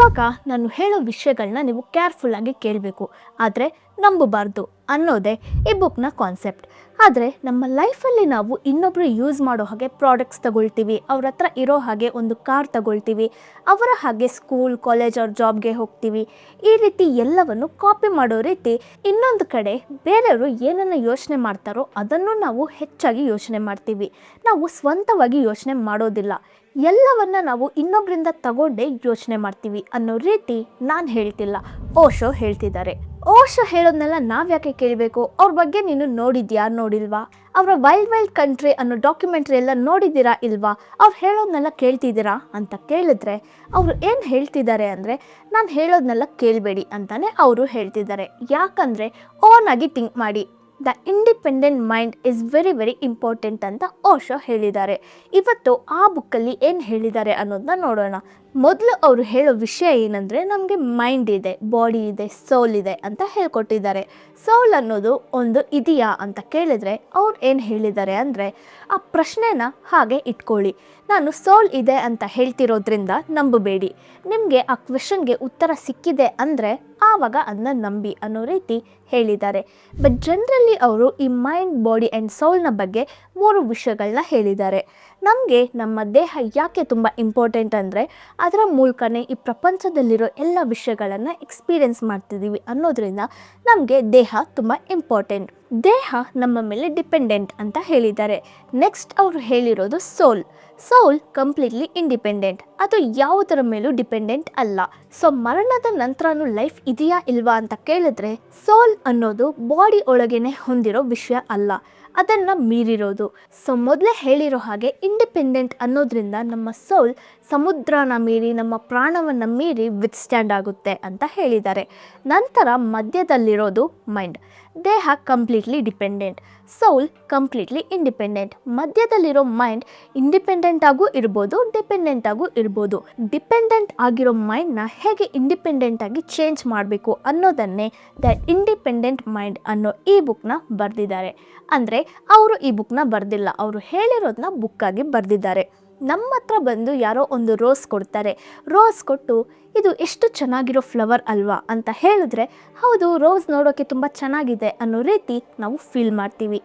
ಇವಾಗ ನಾನು ಹೇಳೋ ವಿಷಯಗಳನ್ನ ನೀವು ಕೇರ್ಫುಲ್ಲಾಗಿ ಕೇಳಬೇಕು. ಆದರೆ ನಂಬಬಾರ್ದು ಅನ್ನೋದೇ ಈ ಬುಕ್ನ ಕಾನ್ಸೆಪ್ಟ್ ಆದರೆ ನಮ್ಮ ಲೈಫಲ್ಲಿ ನಾವು ಇನ್ನೊಬ್ಬರು ಯೂಸ್ ಮಾಡೋ ಹಾಗೆ ಪ್ರಾಡಕ್ಟ್ಸ್ ತಗೊಳ್ತೀವಿ, ಅವ್ರ ಹತ್ರ ಇರೋ ಹಾಗೆ ಒಂದು ಕಾರ್ ತಗೊಳ್ತೀವಿ, ಅವರ ಹಾಗೆ ಸ್ಕೂಲ್ ಕಾಲೇಜ್ ಅವ್ರ ಜಾಬ್ಗೆ ಹೋಗ್ತೀವಿ, ಈ ರೀತಿ ಎಲ್ಲವನ್ನು ಕಾಪಿ ಮಾಡೋ ರೀತಿ ಇನ್ನೊಂದು ಕಡೆ ಬೇರೆಯವರು ಏನನ್ನು ಯೋಚನೆ ಮಾಡ್ತಾರೋ ಅದನ್ನು ನಾವು ಹೆಚ್ಚಾಗಿ ಯೋಚನೆ ಮಾಡ್ತೀವಿ. ನಾವು ಸ್ವಂತವಾಗಿ ಯೋಚನೆ ಮಾಡೋದಿಲ್ಲ. ಎಲ್ಲವನ್ನ ನಾವು ಇನ್ನೊಬ್ಬರಿಂದ ತಗೊಂಡೇ ಯೋಚನೆ ಮಾಡ್ತೀವಿ ಅನ್ನೋ ರೀತಿ ನಾನು ಹೇಳ್ತಿಲ್ಲ. ಓಶೋ ಹೇಳ್ತಿದ್ದಾರೆ. ಓಶೋ ಹೇಳೋದನ್ನೆಲ್ಲ ನಾವ್ಯಾಕೆ ಕೇಳಬೇಕು? ಅವ್ರ ಬಗ್ಗೆ ನೀನು ನೋಡಿದ್ಯಾ, ನೋಡಿಲ್ವಾ? ಅವರ ವೈಲ್ಡ್ ವೈಲ್ಡ್ ಕಂಟ್ರಿ ಅನ್ನೋ ಡಾಕ್ಯುಮೆಂಟ್ರಿ ಎಲ್ಲ ನೋಡಿದ್ದೀರಾ, ಇಲ್ವಾ? ಅವ್ರು ಹೇಳೋದನ್ನೆಲ್ಲ ಕೇಳ್ತಿದ್ದೀರಾ ಅಂತ ಕೇಳಿದ್ರೆ ಅವರು ಏನು ಹೇಳ್ತಿದ್ದಾರೆ ಅಂದರೆ, ನಾನು ಹೇಳೋದನ್ನೆಲ್ಲ ಕೇಳಬೇಡಿ ಅಂತಲೇ ಅವರು ಹೇಳ್ತಿದ್ದಾರೆ. ಯಾಕಂದರೆ ಓನಾಗಿ ಥಿಂಕ್ ಮಾಡಿ. The independent mind is very very important ಅಂತ ಓಶೋ ಹೇಳಿದ್ದಾರೆ. ಇವತ್ತು ಆ ಬುಕ್ಕಲ್ಲಿ ಏನು ಹೇಳಿದ್ದಾರೆ ಅನ್ನೋದನ್ನ ನೋಡೋಣ. ಮೊದಲು ಅವರು ಹೇಳೋ ವಿಷಯ ಏನಂದರೆ, ನಮಗೆ ಮೈಂಡ್ ಇದೆ ಬಾಡಿ ಇದೆ ಸೋಲ್ ಇದೆ ಅಂತ ಹೇಳ್ಕೊಟ್ಟಿದ್ದಾರೆ. ಸೋಲ್ ಅನ್ನೋದು ಒಂದು ಇದೆಯಾ ಅಂತ ಕೇಳಿದರೆ ಅವ್ರು ಏನು ಹೇಳಿದ್ದಾರೆ ಅಂದರೆ, ಆ ಪ್ರಶ್ನೆನ ಹಾಗೆ ಇಟ್ಕೊಳ್ಳಿ. ನಾನು ಸೋಲ್ ಇದೆ ಅಂತ ಹೇಳ್ತಿರೋದ್ರಿಂದ ನಂಬಬೇಡಿ. ನಿಮಗೆ ಆ ಕ್ವೆಶನ್ಗೆ ಉತ್ತರ ಸಿಕ್ಕಿದೆ ಅಂದರೆ, ಆವಾಗ ಅದನ್ನ ನಂಬಿ ಅನ್ನೋ ರೀತಿ ಹೇಳಿದ್ದಾರೆ. ಬಟ್ ಜನರಲಿ ಅವರು ಈ ಮೈಂಡ್ ಬಾಡಿ ಆ್ಯಂಡ್ ಸೋಲ್ನ ಬಗ್ಗೆ ಮೂರು ವಿಷಯಗಳನ್ನ ಹೇಳಿದ್ದಾರೆ. ನಮಗೆ ನಮ್ಮ ದೇಹ ಯಾಕೆ ತುಂಬ ಇಂಪಾರ್ಟೆಂಟ್ ಅಂದರೆ ಅದರ ಮೂಲಕನೇ ಈ ಪ್ರಪಂಚದಲ್ಲಿರೋ ಎಲ್ಲ ವಿಷಯಗಳನ್ನು ಎಕ್ಸ್ಪೀರಿಯೆನ್ಸ್ ಮಾಡ್ತಿದ್ದೀವಿ ಅನ್ನೋದರಿಂದ ನಮಗೆ ದೇಹ ತುಂಬ ಇಂಪಾರ್ಟೆಂಟ್ ದೇಹ ನಮ್ಮ ಮೇಲೆ ಡಿಪೆಂಡೆಂಟ್ ಅಂತ ಹೇಳಿದ್ದಾರೆ. ನೆಕ್ಸ್ಟ್ ಅವರು ಹೇಳಿರೋದು ಸೋಲ್ ಸೋಲ್ ಕಂಪ್ಲೀಟ್ಲಿ ಇಂಡಿಪೆಂಡೆಂಟ್ ಅದು ಯಾವುದರ ಮೇಲೂ ಡಿಪೆಂಡೆಂಟ್ ಅಲ್ಲ. ಸೊ ಮರಣದ ನಂತರನೂ ಲೈಫ್ ಇದೆಯಾ ಇಲ್ವಾ ಅಂತ ಕೇಳಿದ್ರೆ ಸೋಲ್ ಅನ್ನೋದು ಬಾಡಿ ಒಳಗೇನೆ ಹೊಂದಿರೋ ವಿಷಯ ಅಲ್ಲ. ಅದನ್ನು ಮೀರಿರೋದು. ಸೊ ಮೊದಲೇ ಹೇಳಿರೋ ಹಾಗೆ ಇಂಡಿಪೆಂಡೆಂಟ್ ಅನ್ನೋದ್ರಿಂದ ನಮ್ಮ ಸೋಲ್ ಸಮುದ್ರನ ಮೀರಿ, ನಮ್ಮ ಪ್ರಾಣವನ್ನು ಮೀರಿ ವಿತ್ಸ್ಟ್ಯಾಂಡ್ ಆಗುತ್ತೆ ಅಂತ ಹೇಳಿದ್ದಾರೆ. ನಂತರ ಮಧ್ಯದಲ್ಲಿರೋದು ಮೈಂಡ್ ದೇಹ completely dependent soul completely independent ಮಧ್ಯದಲ್ಲಿರೋ mind independent ಆಗೂ ಇರ್ಬೋದು ಡಿಪೆಂಡೆಂಟ್ ಆಗೂ ಇರ್ಬೋದು. ಡಿಪೆಂಡೆಂಟ್ ಆಗಿರೋ ಮೈಂಡ್ನ ಹೇಗೆ ಇಂಡಿಪೆಂಡೆಂಟ್ ಆಗಿ ಚೇಂಜ್ ಮಾಡಬೇಕು ಅನ್ನೋದನ್ನೇ ದ ಇಂಡಿಪೆಂಡೆಂಟ್ ಮೈಂಡ್ ಅನ್ನೋ ಈ ಬುಕ್ನ ಬರೆದಿದ್ದಾರೆ. ಅಂದರೆ ಅವರು ಈ ಬುಕ್ನ ಬರೆದಿಲ್ಲ, ಅವರು ಹೇಳಿರೋದನ್ನ ಬುಕ್ಕಾಗಿ ಬರೆದಿದ್ದಾರೆ. ನಮ್ಮ ಹತ್ರ ಬಂದು ಯಾರೋ ಒಂದು ರೋಸ್ ಕೊಡ್ತಾರೆ. ರೋಸ್ ಕೊಟ್ಟು ಇದು ಎಷ್ಟು ಚೆನ್ನಾಗಿರೋ ಫ್ಲವರ್ ಅಲ್ವಾ ಅಂತ ಹೇಳಿದ್ರೆ, ಹೌದು, ರೋಸ್ ನೋಡೋಕ್ಕೆ ತುಂಬ ಚೆನ್ನಾಗಿದೆ ಅನ್ನೋ ರೀತಿ ನಾವು ಫೀಲ್ ಮಾಡ್ತೀವಿ.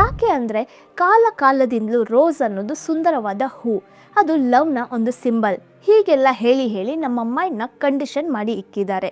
ಯಾಕೆ ಅಂದರೆ, ಕಾಲ ಕಾಲದಿಂದಲೂ ರೋಸ್ ಅನ್ನೋದು ಸುಂದರವಾದ ಹೂ. ಅದು ಲವ್ನ ಒಂದು ಸಿಂಬಲ್. ಹೀಗೆಲ್ಲ ಹೇಳಿ ಹೇಳಿ ನಮ್ಮ ಮೈಂಡ್ನ ಕಂಡೀಷನ್ ಮಾಡಿ ಇಕ್ಕಿದ್ದಾರೆ.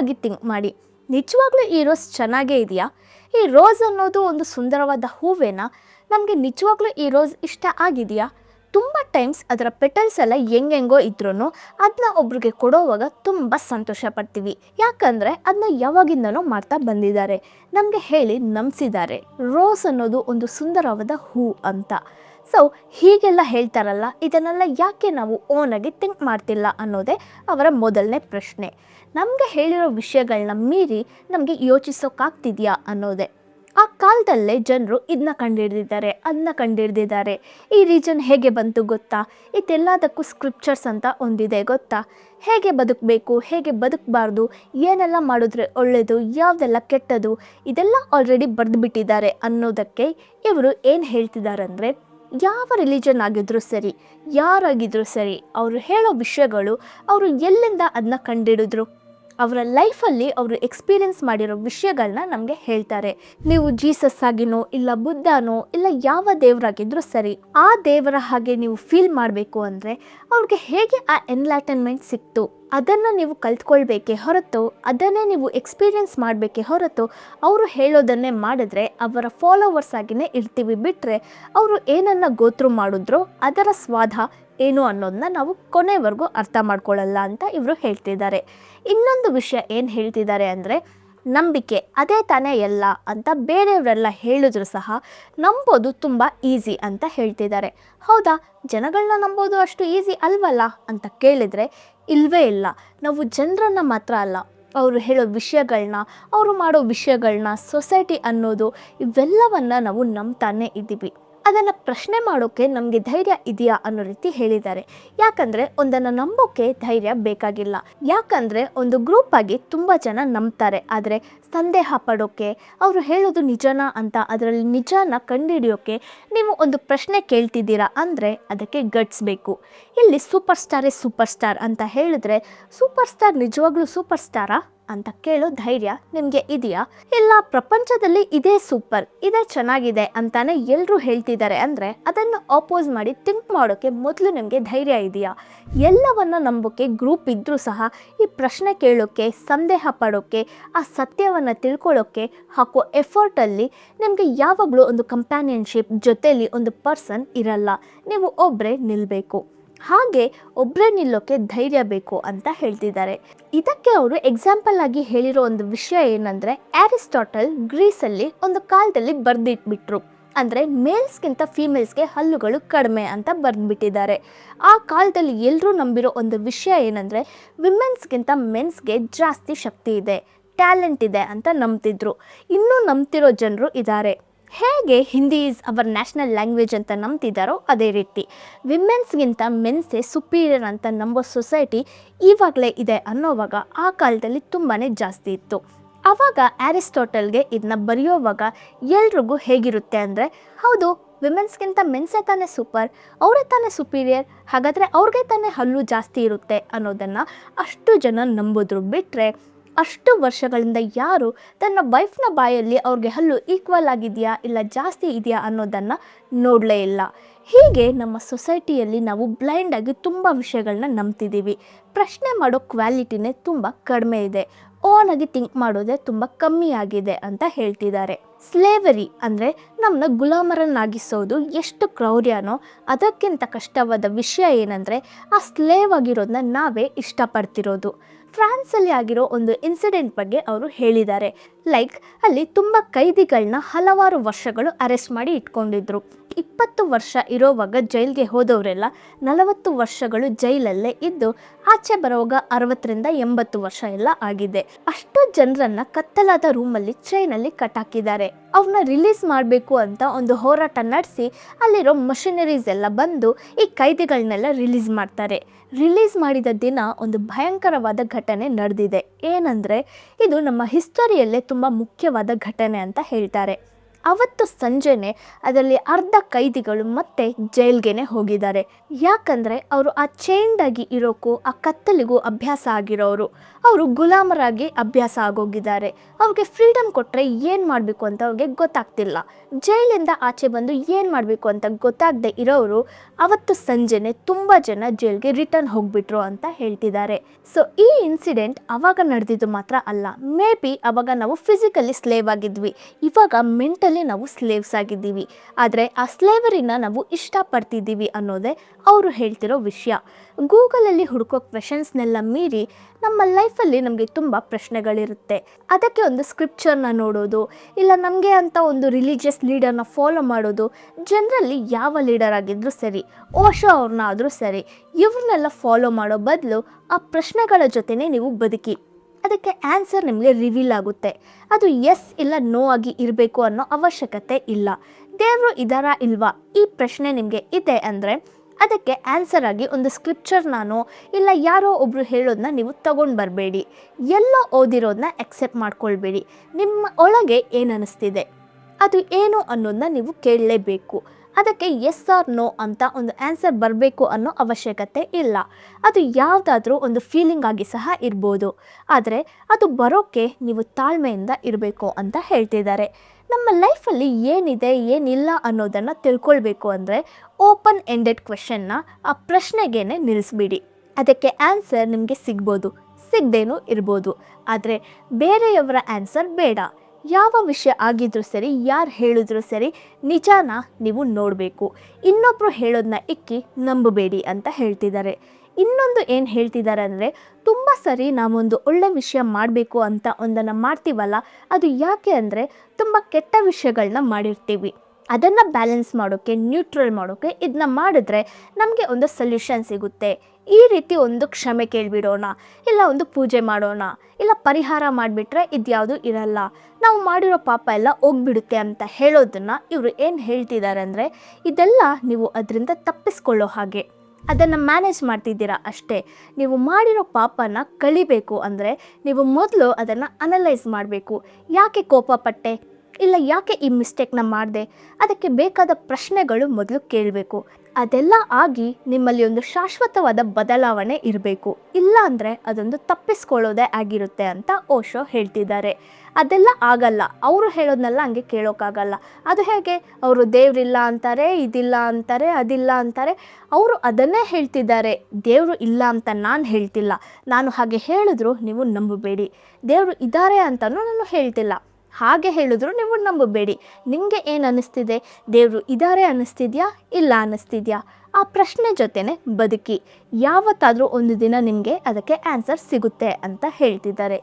ಆಗಿ ಥಿಂಕ್ ಮಾಡಿ, ನಿಜವಾಗ್ಲೂ ಈ ರೋಸ್ ಚೆನ್ನಾಗೇ ಇದೆಯಾ? ಈ ರೋಸ್ ಅನ್ನೋದು ಒಂದು ಸುಂದರವಾದ ಹೂವೇನಾ? ನಮಗೆ ನಿಜವಾಗ್ಲೂ ಈ ರೋಸ್ ಇಷ್ಟ ಆಗಿದೆಯಾ? ತುಂಬ ಟೈಮ್ಸ್ ಅದರ ಪೆಟಲ್ಸ್ ಎಲ್ಲ ಹೆಂಗೆಂಗೋ ಇದ್ರೂ ಅದನ್ನ ಒಬ್ರಿಗೆ ಕೊಡೋವಾಗ ತುಂಬ ಸಂತೋಷ ಪಡ್ತೀವಿ. ಯಾಕಂದರೆ ಅದನ್ನ ಯಾವಾಗಿಂದನೋ ಮಾಡ್ತಾ ಬಂದಿದ್ದಾರೆ. ನಮಗೆ ಹೇಳಿ ನಂಬಿಸಿದ್ದಾರೆ. ರೋಸ್ ಅನ್ನೋದು ಒಂದು ಸುಂದರವಾದ ಹೂ ಅಂತ. ಸೊ ಹೀಗೆಲ್ಲ ಹೇಳ್ತಾರಲ್ಲ, ಇದನ್ನೆಲ್ಲ ಯಾಕೆ ನಾವು ಓನಾಗಿ ಥಿಂಕ್ ಮಾಡ್ತಿಲ್ಲ ಅನ್ನೋದೇ ಅವರ ಮೊದಲನೇ ಪ್ರಶ್ನೆ. ನಮಗೆ ಹೇಳಿರೋ ವಿಷಯಗಳನ್ನ ಮೀರಿ ನಮಗೆ ಯೋಚಿಸೋಕ್ಕಾಗ್ತಿದೆಯಾ ಅನ್ನೋದೇ. ಆ ಕಾಲದಲ್ಲೇ ಜನರು ಇದನ್ನ ಕಂಡುಹಿಡ್ದಿದ್ದಾರೆ ಅದನ್ನ ಕಂಡುಹಿಡ್ದಿದ್ದಾರೆ ಈ ರೀಜನ್ ಹೇಗೆ ಬಂತು ಗೊತ್ತಾ? ಇದೆಲ್ಲದಕ್ಕೂ ಸ್ಕ್ರಿಪ್ಚರ್ಸ್ ಅಂತ ಒಂದಿದೆ ಗೊತ್ತಾ? ಹೇಗೆ ಬದುಕಬೇಕು, ಹೇಗೆ ಬದುಕಬಾರ್ದು, ಏನೆಲ್ಲ ಮಾಡಿದ್ರೆ ಒಳ್ಳೆಯದು ಯಾವುದೆಲ್ಲ ಕೆಟ್ಟದು, ಇದೆಲ್ಲ ಆಲ್ರೆಡಿ ಬರೆದುಬಿಟ್ಟಿದ್ದಾರೆ ಅನ್ನೋದಕ್ಕೆ ಇವರು ಏನು ಹೇಳ್ತಿದ್ದಾರೆ ಅಂದರೆ ಯಾವ ರಿಲಿಜನ್ ಆಗಿದ್ರೂ ಸರಿ, ಯಾರಾಗಿದ್ರೂ ಸರಿ, ಅವರು ಹೇಳೋ ವಿಷಯಗಳು, ಅವರು ಎಲ್ಲಿಂದ ಅದನ್ನ ಕಂಡಿಡಿದ್ರು? ಅವರ ಲೈಫಲ್ಲಿ ಅವರು ಎಕ್ಸ್ಪೀರಿಯನ್ಸ್ ಮಾಡಿರೋ ವಿಷಯಗಳನ್ನ ನಮಗೆ ಹೇಳ್ತಾರೆ. ನೀವು ಜೀಸಸ್ ಆಗಿನೋ, ಇಲ್ಲ ಬುದ್ಧನೋ, ಇಲ್ಲ ಯಾವ ದೇವರಾಗಿದ್ರೂ ಸರಿ, ಆ ದೇವರ ಹಾಗೆ ನೀವು ಫೀಲ್ ಮಾಡಬೇಕು ಅಂದರೆ ಅವ್ರಿಗೆ ಹೇಗೆ ಆ ಎನ್ಲೈಟನ್ಮೆಂಟ್ ಸಿಕ್ತು, ಅದನ್ನು ನೀವು ಕಲ್ತ್ಕೊಳ್ಬೇಕೆ ಹೊರತು, ಅದನ್ನೇ ನೀವು ಎಕ್ಸ್ಪೀರಿಯನ್ಸ್ ಮಾಡಬೇಕೆ ಹೊರತು, ಅವರು ಹೇಳೋದನ್ನೇ ಮಾಡಿದ್ರೆ, ಅವರ ಫಾಲೋವರ್ಸ್ ಆಗಿನೇ ಇರ್ತೀವಿ ಬಿಟ್ಟರೆ ಅವರು ಏನನ್ನ ಗೋತ್ರು ಮಾಡಿದ್ರೋ, ಅದರ ಸ್ವಾದ ಏನು ಅನ್ನೋದನ್ನ ನಾವು ಕೊನೆವರೆಗೂ ಅರ್ಥ ಮಾಡ್ಕೊಳ್ಳಲ್ಲ ಅಂತ ಇವರು ಹೇಳ್ತಿದ್ದಾರೆ. ಇನ್ನೊಂದು ವಿಷಯ ಏನು ಹೇಳ್ತಿದ್ದಾರೆ ಅಂದರೆ, ನಂಬಿಕೆ, ಅದೇ ತಾನೇ ಎಲ್ಲ ಅಂತ ಬೇರೆಯವರೆಲ್ಲ ಹೇಳಿದ್ರು ಸಹ ನಂಬೋದು ತುಂಬ ಈಸಿ ಅಂತ ಹೇಳ್ತಿದ್ದಾರೆ. ಹೌದಾ? ಜನಗಳನ್ನ ನಂಬೋದು ಅಷ್ಟು ಈಸಿ ಅಲ್ವಲ್ಲ ಅಂತ ಕೇಳಿದರೆ ಇಲ್ವೇ ಇಲ್ಲ. ನಾವು ಜನರನ್ನು ಮಾತ್ರ ಅಲ್ಲ, ಅವರು ಹೇಳೋ ವಿಷಯಗಳನ್ನ ಅವರು ಮಾಡೋ ವಿಷಯಗಳನ್ನ ಸೊಸೈಟಿ ಅನ್ನೋದು ಇವೆಲ್ಲವನ್ನು ನಾವು ನಂಬ್ತಾನೆ ಇದ್ದೀವಿ. ಅದನ್ನು ಪ್ರಶ್ನೆ ಮಾಡೋಕ್ಕೆ ನಮಗೆ ಧೈರ್ಯ ಇದೆಯಾ ಅನ್ನೋ ರೀತಿ ಹೇಳಿದ್ದಾರೆ. ಯಾಕಂದರೆ ಒಂದನ್ನು ನಂಬೋಕ್ಕೆ ಧೈರ್ಯ ಬೇಕಾಗಿಲ್ಲ. ಯಾಕಂದರೆ ಒಂದು ಗ್ರೂಪ್ ಆಗಿ ತುಂಬ ಜನ ನಂಬ್ತಾರೆ. ಆದರೆ ಸಂದೇಹ ಪಡೋಕ್ಕೆ ಅವರು ಹೇಳೋದು ನಿಜನಾ ಅಂತ ಅದರಲ್ಲಿ ನಿಜಾನ ಕಂಡುಹಿಡಿಯೋಕ್ಕೆ ನೀವು ಒಂದು ಪ್ರಶ್ನೆ ಕೇಳ್ತಿದ್ದೀರಾ ಅಂದರೆ ಅದಕ್ಕೆ ಗಟ್ಸ್ ಬೇಕು. ಇಲ್ಲಿ ಸೂಪರ್ ಸ್ಟಾರೇ ಸೂಪರ್ ಸ್ಟಾರ್ ಅಂತ ಹೇಳಿದ್ರೆ ಸೂಪರ್ ಸ್ಟಾರ್ ನಿಜವಾಗ್ಲೂ ಸೂಪರ್ ಸ್ಟಾರಾ ಅಂತ ಕೇಳೋ ಧೈರ್ಯ ನಿಮಗೆ ಇದೆಯಾ? ಇಲ್ಲ, ಪ್ರಪಂಚದಲ್ಲಿ ಇದೇ ಸೂಪರ್ ಇದೇ ಚೆನ್ನಾಗಿದೆ ಅಂತಾನೆ ಎಲ್ಲರೂ ಹೇಳ್ತಿದ್ದಾರೆ ಅಂದರೆ ಅದನ್ನು ಅಪೋಸ್ ಮಾಡಿ ಥಿಂಕ್ ಮಾಡೋಕ್ಕೆ ಮೊದಲು ನಿಮಗೆ ಧೈರ್ಯ ಇದೆಯಾ? ಎಲ್ಲವನ್ನ ನಂಬೋಕ್ಕೆ ಗ್ರೂಪ್ ಇದ್ದರೂ ಸಹ ಈ ಪ್ರಶ್ನೆ ಕೇಳೋಕ್ಕೆ ಸಂದೇಹ ಪಡೋಕ್ಕೆ ಆ ಸತ್ಯವನ್ನು ತಿಳ್ಕೊಳ್ಳೋಕ್ಕೆ ಹಾಕೋ ಎಫರ್ಟಲ್ಲಿ ನಿಮಗೆ ಯಾವಾಗಲೂ ಒಂದು ಕಂಪ್ಯಾನಿಯನ್ಶಿಪ್ ಜೊತೆಯಲ್ಲಿ ಒಂದು ಪರ್ಸನ್ ಇರಲ್ಲ. ನೀವು ಒಬ್ಬರೇ ನಿಲ್ಲಬೇಕು ಹಾಗೆ ಒಬ್ಬರೇ ನಿಲ್ಲೋಕ್ಕೆ ಧೈರ್ಯ ಬೇಕು ಅಂತ ಹೇಳ್ತಿದ್ದಾರೆ. ಇದಕ್ಕೆ ಅವರು ಎಕ್ಸಾಂಪಲ್ ಆಗಿ ಹೇಳಿರೋ ಒಂದು ವಿಷಯ ಏನಂದರೆ ಆರಿಸ್ಟಾಟಲ್ ಗ್ರೀಸಲ್ಲಿ ಒಂದು ಕಾಲದಲ್ಲಿ ಬರೆದಿಟ್ಬಿಟ್ರು. ಅಂದರೆ ಮೇಲ್ಸ್ಗಿಂತ ಫೀಮೇಲ್ಸ್ಗೆ ಹಲ್ಲುಗಳು ಕಡಿಮೆ ಅಂತ ಬರೆದ್ಬಿಟ್ಟಿದ್ದಾರೆ. ಆ ಕಾಲದಲ್ಲಿ ಎಲ್ಲರೂ ನಂಬಿರೋ ಒಂದು ವಿಷಯ ಏನಂದರೆ ವಿಮೆನ್ಸ್ಗಿಂತ ಮೆನ್ಸ್ಗೆ ಜಾಸ್ತಿ ಶಕ್ತಿ ಇದೆ ಟ್ಯಾಲೆಂಟ್ ಇದೆ ಅಂತ ನಂಬ್ತಿದ್ರು. ಇನ್ನೂ ನಂಬ್ತಿರೋ ಜನರು ಇದ್ದಾರೆ. ಹೇಗೆ Hindi is our national language ಅಂತ ನಂಬ್ತಿದ್ದಾರೋ ಅದೇ ರೀತಿ. ವಿಮೆನ್ಸ್ಗಿಂತ ಮೆನ್ಸೇ ಸುಪೀರಿಯರ್ ಅಂತ ನಂಬೋ ಸೊಸೈಟಿ ಈವಾಗಲೇ ಇದೆ ಅನ್ನೋವಾಗ ಆ ಕಾಲದಲ್ಲಿ ತುಂಬಾ ಜಾಸ್ತಿ ಇತ್ತು. ಆವಾಗ ಆ್ಯರಿಸ್ಟೋಟಲ್ಗೆ ಇದನ್ನ ಬರೆಯೋವಾಗ ಎಲ್ರಿಗೂ ಹೇಗಿರುತ್ತೆ ಅಂದರೆ, ಹೌದು ವಿಮೆನ್ಸ್ಗಿಂತ ಮೆನ್ಸೇ ತಾನೇ ಸೂಪರ್ ಅವರೇ ತಾನೇ ಸುಪೀರಿಯರ್ ಹಾಗಾದರೆ ಅವ್ರಿಗೆ ತಾನೇ ಹಲ್ಲು ಜಾಸ್ತಿ ಇರುತ್ತೆ ಅನ್ನೋದನ್ನು ಅಷ್ಟು ಜನ ನಂಬಿದ್ರು ಬಿಟ್ಟರೆ ಅಷ್ಟು ವರ್ಷಗಳಿಂದ ಯಾರು ತನ್ನ ವೈಫ್ನ ಬಾಯಲ್ಲಿ ಅವ್ರಿಗೆ ಹಲ್ಲು ಈಕ್ವಲ್ ಆಗಿದೆಯಾ ಇಲ್ಲ ಜಾಸ್ತಿ ಇದೆಯಾ ಅನ್ನೋದನ್ನು ನೋಡಲೇ ಇಲ್ಲ. ಹೀಗೆ ನಮ್ಮ ಸೊಸೈಟಿಯಲ್ಲಿ ನಾವು ಬ್ಲೈಂಡಾಗಿ ತುಂಬ ವಿಷಯಗಳನ್ನ ನಂಬ್ತಿದ್ದೀವಿ ಪ್ರಶ್ನೆ ಮಾಡೋ ಕ್ವಾಲಿಟಿನೇ ತುಂಬ ಕಡಿಮೆ ಇದೆ. ಓನಾಗಿ ಥಿಂಕ್ ಮಾಡೋದೇ ತುಂಬ ಕಮ್ಮಿ ಆಗಿದೆ ಅಂತ ಹೇಳ್ತಿದ್ದಾರೆ. ಸ್ಲೇವರಿ ಅಂದರೆ ನಮ್ಮನ್ನ ಗುಲಾಮರನ್ನಾಗಿಸೋದು ಎಷ್ಟು ಕ್ರೌರ್ಯನೋ ಅದಕ್ಕಿಂತ ಕಷ್ಟವಾದ ವಿಷಯ ಏನಂದರೆ ಆ ಸ್ಲೇವ್ ಆಗಿರೋದನ್ನ ನಾವೇ ಇಷ್ಟಪಡ್ತಿರೋದು. ಫ್ರಾನ್ಸಲ್ಲಿ ಆಗಿರೋ ಒಂದು ಇನ್ಸಿಡೆಂಟ್ ಬಗ್ಗೆ ಅವರು ಹೇಳಿದ್ದಾರೆ. ಲೈಕ್ ಅಲ್ಲಿ ತುಂಬ ಕೈದಿಗಳನ್ನ ಹಲವಾರು ವರ್ಷಗಳು ಅರೆಸ್ಟ್ ಮಾಡಿ ಇಟ್ಕೊಂಡಿದ್ರು. ಇಪ್ಪತ್ತು ವರ್ಷ ಇರೋವಾಗ ಜೈಲ್ಗೆ ಹೋದವರೆಲ್ಲ ನಲವತ್ತು ವರ್ಷಗಳು ಜೈಲಲ್ಲೇ ಇದ್ದು ಆಚೆ ಬರೋವಾಗ ಅರವತ್ತರಿಂದ ಎಂಬತ್ತು ವರ್ಷ ಎಲ್ಲ ಆಗಿದೆ. ಅಷ್ಟು ಜನರನ್ನ ಕತ್ತಲಾದ ರೂಮಲ್ಲಿ, ಚೈನಲ್ಲಿ ಕಟ್ಟಾಕಿದ್ದಾರೆ. ಅವನ್ನ ರಿಲೀಸ್ ಮಾಡಬೇಕು ಅಂತ ಒಂದು ಹೋರಾಟ ನಡೆಸಿ ಅಲ್ಲಿರೋ ಮಷಿನರೀಸ್ ಎಲ್ಲ ಬಂದು ಈ ಕೈದಿಗಳನ್ನೆಲ್ಲ ರಿಲೀಸ್ ಮಾಡ್ತಾರೆ. ರಿಲೀಸ್ ಮಾಡಿದ ದಿನ ಒಂದು ಭಯಂಕರವಾದ ಘಟನೆ ನಡೆದಿದೆ. ಏನಂದರೆ, ಇದು ನಮ್ಮ ಹಿಸ್ಟರಿಯಲ್ಲೇ ತುಂಬ ಮುಖ್ಯವಾದ ಘಟನೆ ಅಂತ ಹೇಳ್ತಾರೆ. ಅವತ್ತು ಸಂಜೆನೆ ಅದರಲ್ಲಿ ಅರ್ಧ ಕೈದಿಗಳು ಮತ್ತೆ ಜೈಲ್ಗೆನೆ ಹೋಗಿದ್ದಾರೆ. ಯಾಕಂದರೆ ಅವರು ಆ ಚೇಂಡಾಗಿ ಇರೋಕ್ಕೂ ಆ ಕತ್ತಲಿಗೂ ಅಭ್ಯಾಸ ಆಗಿರೋರು. ಅವರು ಗುಲಾಮರಾಗಿ ಅಭ್ಯಾಸ ಆಗೋಗಿದ್ದಾರೆ. ಅವ್ರಿಗೆ ಫ್ರೀಡಮ್ ಕೊಟ್ಟರೆ ಏನು ಮಾಡಬೇಕು ಅಂತ ಅವ್ರಿಗೆ ಗೊತ್ತಾಗ್ತಿಲ್ಲ. ಜೈಲಿಂದ ಆಚೆ ಬಂದು ಏನು ಮಾಡಬೇಕು ಅಂತ ಗೊತ್ತಾಗದೆ ಇರೋರು ಅವತ್ತು ಸಂಜೆನೆ ತುಂಬ ಜನ ಜೈಲ್ಗೆ ರಿಟರ್ನ್ ಹೋಗ್ಬಿಟ್ರು ಅಂತ ಹೇಳ್ತಿದ್ದಾರೆ. ಸೊ ಈ ಇನ್ಸಿಡೆಂಟ್ ಅವಾಗ ನಡೆದಿದ್ದು ಮಾತ್ರ ಅಲ್ಲ. ಮೇ ಬಿ ಅವಾಗ ನಾವು ಫಿಸಿಕಲಿ ಸ್ಲೇವ್ ಆಗಿದ್ವಿ. ಇವಾಗ ಮೆಂಟಲಿ ನಾವು ಸ್ಲೇವ್ಸ್ ಆಗಿದ್ದೀವಿ. ಆದರೆ ಆ ಸ್ಲೇವರಿನ ನಾವು ಇಷ್ಟಪಡ್ತಿದ್ದೀವಿ ಅನ್ನೋದೇ ಅವರು ಹೇಳ್ತಿರೋ ವಿಷಯ. ಗೂಗಲಲ್ಲಿ ಹುಡುಕೋ ಕ್ವೆಶನ್ಸ್ನೆಲ್ಲ ಮೀರಿ ನಮ್ಮ ಲೈಫಲ್ಲಿ ನಮಗೆ ತುಂಬ ಪ್ರಶ್ನೆಗಳಿರುತ್ತೆ. ಅದಕ್ಕೆ ಒಂದು ಸ್ಕ್ರಿಪ್ಚರ್ನ ನೋಡೋದು, ಇಲ್ಲ ನಮಗೆ ಅಂತ ಒಂದು ರಿಲಿಜಿಯಸ್ ಲೀಡರ್ನ ಫಾಲೋ ಮಾಡೋದು, ಜನರಲ್ಲಿ ಯಾವ ಲೀಡರ್ ಆಗಿದ್ರೂ ಸರಿ, ಓಶೋ ಅವ್ರನ್ನ ಆದರೂ ಸರಿ, ಇವ್ರನ್ನೆಲ್ಲ ಫಾಲೋ ಮಾಡೋ ಬದಲು ಆ ಪ್ರಶ್ನೆಗಳ ಜೊತೆನೇ ನೀವು ಬದುಕಿ. ಅದಕ್ಕೆ ಆನ್ಸರ್ ನಿಮಗೆ ರಿವೀಲ್ ಆಗುತ್ತೆ. ಅದು ಎಸ್ ಇಲ್ಲ ನೋ ಆಗಿ ಇರಬೇಕು ಅನ್ನೋ ಅವಶ್ಯಕತೆ ಇಲ್ಲ. ದೇವರು ಇದಾರಾ ಇಲ್ವಾ? ಈ ಪ್ರಶ್ನೆ ನಿಮಗೆ ಇದೆ ಅಂದರೆ, ಅದಕ್ಕೆ ಆನ್ಸರ್ ಆಗಿ ಒಂದು ಸ್ಕ್ರಿಪ್ಚರ್ನಾನೋ ಇಲ್ಲ ಯಾರೋ ಒಬ್ಬರು ಹೇಳೋದನ್ನ ನೀವು ತಗೊಂಡು ಬರಬೇಡಿ. ಎಲ್ಲೋ ಓದಿರೋದನ್ನ ಎಕ್ಸೆಪ್ಟ್ ಮಾಡ್ಕೊಳ್ಬೇಡಿ. ನಿಮ್ಮ ಒಳಗೆ ಏನು ಅನ್ನಿಸ್ತಿದೆ ಅದು ಏನು ಅನ್ನೋದನ್ನ ನೀವು ಕೇಳಲೇಬೇಕು. ಅದಕ್ಕೆ ಎಸ್ ಆರ್ ನೋ ಅಂತ ಒಂದು ಆನ್ಸರ್ ಬರಬೇಕು ಅನ್ನೋ ಅವಶ್ಯಕತೆ ಇಲ್ಲ. ಅದು ಯಾವುದಾದ್ರೂ ಒಂದು ಫೀಲಿಂಗ್ ಆಗಿ ಸಹ ಇರ್ಬೋದು. ಆದರೆ ಅದು ಬರೋಕ್ಕೆ ನೀವು ತಾಳ್ಮೆಯಿಂದ ಇರಬೇಕು ಅಂತ ಹೇಳ್ತಿದ್ದಾರೆ. ನಮ್ಮ ಲೈಫಲ್ಲಿ ಏನಿದೆ, ಏನಿಲ್ಲ ಅನ್ನೋದನ್ನು ತಿಳ್ಕೊಳ್ಬೇಕು ಅಂದರೆ ಓಪನ್ ಎಂಡೆಡ್ ಕ್ವೆಶನ್ನ ಆ ಪ್ರಶ್ನೆಗೇನೆ ನಿಲ್ಲಿಸ್ಬಿಡಿ ಅದಕ್ಕೆ ಆನ್ಸರ್ ನಿಮಗೆ ಸಿಗ್ಬೋದು. ಸಿಗದೇನೂ ಇರ್ಬೋದು. ಆದರೆ ಬೇರೆಯವರ ಆನ್ಸರ್ ಬೇಡ. ಯಾವ ವಿಷಯ ಆಗಿದ್ರೂ ಸರಿ, ಯಾರು ಹೇಳಿದ್ರೂ ಸರಿ, ನಿಜಾನ ನೀವು ನೋಡಬೇಕು. ಇನ್ನೊಬ್ಬರು ಹೇಳೋದನ್ನ ಇಕ್ಕಿ ನಂಬಬೇಡಿ ಅಂತ ಹೇಳ್ತಿದ್ದಾರೆ. ಇನ್ನೊಂದು ಏನು ಹೇಳ್ತಿದ್ದಾರೆ ಅಂದರೆ, ತುಂಬ ಸರಿ ನಾವೊಂದು ಒಳ್ಳೆ ವಿಷಯ ಮಾಡಬೇಕು ಅಂತ ಒಂದನ್ನು ಮಾಡ್ತೀವಲ್ಲ, ಅದು ಯಾಕೆ ಅಂದರೆ ತುಂಬ ಕೆಟ್ಟ ವಿಷಯಗಳನ್ನ ಮಾಡಿರ್ತೀವಿ. ಅದನ್ನು ಬ್ಯಾಲೆನ್ಸ್ ಮಾಡೋಕ್ಕೆ ನ್ಯೂಟ್ರಲ್ ಮಾಡೋಕ್ಕೆ ಇದನ್ನ ಮಾಡಿದ್ರೆ ನಮಗೆ ಒಂದು ಸೊಲ್ಯೂಷನ್ ಸಿಗುತ್ತೆ. ಈ ರೀತಿ ಒಂದು ಕ್ಷಮೆ ಕೇಳಿಬಿಡೋಣ, ಇಲ್ಲ ಒಂದು ಪೂಜೆ ಮಾಡೋಣ, ಇಲ್ಲ ಪರಿಹಾರ ಮಾಡಿಬಿಟ್ರೆ ಇದ್ಯಾವುದು ಇರಲ್ಲ. ನಾವು ಮಾಡಿರೋ ಪಾಪ ಎಲ್ಲ ಹೋಗ್ಬಿಡುತ್ತೆ ಅಂತ ಹೇಳೋದನ್ನು ಇವರು ಏನು ಹೇಳ್ತಿದ್ದಾರೆ ಅಂದರೆ, ಇದೆಲ್ಲ ನೀವು ಅದರಿಂದ ತಪ್ಪಿಸ್ಕೊಳ್ಳೋ ಹಾಗೆ. ಅದನ್ನು ಮ್ಯಾನೇಜ್ ಮಾಡ್ತಿದ್ದೀರಾ ಅಷ್ಟೇ. ನೀವು ಮಾಡಿರೋ ಪಾಪನ ಕಳಿಬೇಕು ಅಂದರೆ, ನೀವು ಮೊದಲು ಅದನ್ನು ಅನಲೈಸ್ ಮಾಡಬೇಕು. ಯಾಕೆ ಕೋಪ ಪಟ್ಟೆ? ಇಲ್ಲ, ಯಾಕೆ ಈ ಮಿಸ್ಟೇಕ್ನ ಮಾಡಿದೆ? ಅದಕ್ಕೆ ಬೇಕಾದ ಪ್ರಶ್ನೆಗಳು ಮೊದಲು ಕೇಳಬೇಕು. ಅದೆಲ್ಲ ಆಗಿ ನಿಮ್ಮಲ್ಲಿ ಒಂದು ಶಾಶ್ವತವಾದ ಬದಲಾವಣೆ ಇರಬೇಕು. ಇಲ್ಲ ಅಂದರೆ ಅದೊಂದು ತಪ್ಪಿಸ್ಕೊಳ್ಳೋದೇ ಆಗಿರುತ್ತೆ ಅಂತ ಓಶೋ ಹೇಳ್ತಿದ್ದಾರೆ. ಅದೆಲ್ಲ ಆಗಲ್ಲ. ಅವರು ಹೇಳೋದನ್ನೆಲ್ಲ ಹಂಗೆ ಕೇಳೋಕ್ಕಾಗಲ್ಲ. ಅದು ಹೇಗೆ? ಅವರು ದೇವರಿಲ್ಲ ಅಂತಾರೆ, ಇದಿಲ್ಲ ಅಂತಾರೆ, ಅದಿಲ್ಲ ಅಂತಾರೆ. ಅವರು ಅದನ್ನೇ ಹೇಳ್ತಿದ್ದಾರೆ. ದೇವರು ಇಲ್ಲ ಅಂತ ನಾನು ಹೇಳ್ತಿಲ್ಲ. ನಾನು ಹಾಗೆ ಹೇಳಿದ್ರು ನೀವು ನಂಬಬೇಡಿ. ದೇವರು ಇದ್ದಾರೆ ಅಂತಲೂ ನಾನು ಹೇಳ್ತಿಲ್ಲ. ಹಾಗೆ ಹೇಳಿದ್ರು ನೀವು ನಂಬಬೇಡಿ. ನಿಮಗೆ ಏನು ಅನ್ನಿಸ್ತಿದೆ? ದೇವರು ಇದ್ದಾರೆ ಅನ್ನಿಸ್ತಿದ್ಯಾ? ಇಲ್ಲ ಅನ್ನಿಸ್ತಿದ್ಯಾ? ಆ ಪ್ರಶ್ನೆ ಜೊತೆನೆ ಬದುಕಿ. ಯಾವತ್ತಾದರೂ ಒಂದು ದಿನ ನಿಮಗೆ ಅದಕ್ಕೆ ಆನ್ಸರ್ ಸಿಗುತ್ತೆ ಅಂತ ಹೇಳ್ತಿದ್ದಾರೆ.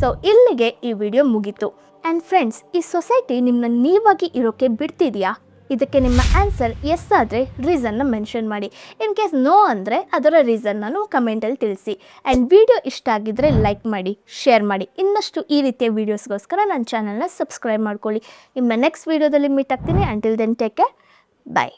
ಸೊ ಇಲ್ಲಿಗೆ ಈ ವಿಡಿಯೋ ಮುಗೀತು. ಆ್ಯಂಡ್ ಫ್ರೆಂಡ್ಸ್ ಈ ಸೊಸೈಟಿ ನಿಮ್ಮನ್ನ ನೀವಾಗಿ ಇರೋಕ್ಕೆ ಬಿಡ್ತಿದೆಯಾ? ಇದಕ್ಕೆ ನಿಮ್ಮ ಆನ್ಸರ್ ಎಸ್ ಆದರೆ ರೀಸನ್ನ ಮೆನ್ಷನ್ ಮಾಡಿ. ಇನ್ ಕೇಸ್ ನೋ ಅಂದರೆ ಅದರ ರೀಸನ್ನೂ ಕಮೆಂಟಲ್ಲಿ ತಿಳಿಸಿ. ಆ್ಯಂಡ್ ವಿಡಿಯೋ ಇಷ್ಟ ಆಗಿದ್ದರೆ ಲೈಕ್ ಮಾಡಿ ಶೇರ್ ಮಾಡಿ. ಇನ್ನಷ್ಟು ಈ ರೀತಿಯ ವೀಡಿಯೋಸ್ಗೋಸ್ಕರ ನನ್ನ ಚಾನಲ್ನ ಸಬ್ಸ್ಕ್ರೈಬ್ ಮಾಡ್ಕೊಳ್ಳಿ. ನಿಮ್ಮ ನೆಕ್ಸ್ಟ್ ವೀಡಿಯೋದಲ್ಲಿ ಮೀಟ್ ಆಗ್ತೀನಿ. Until then take care bye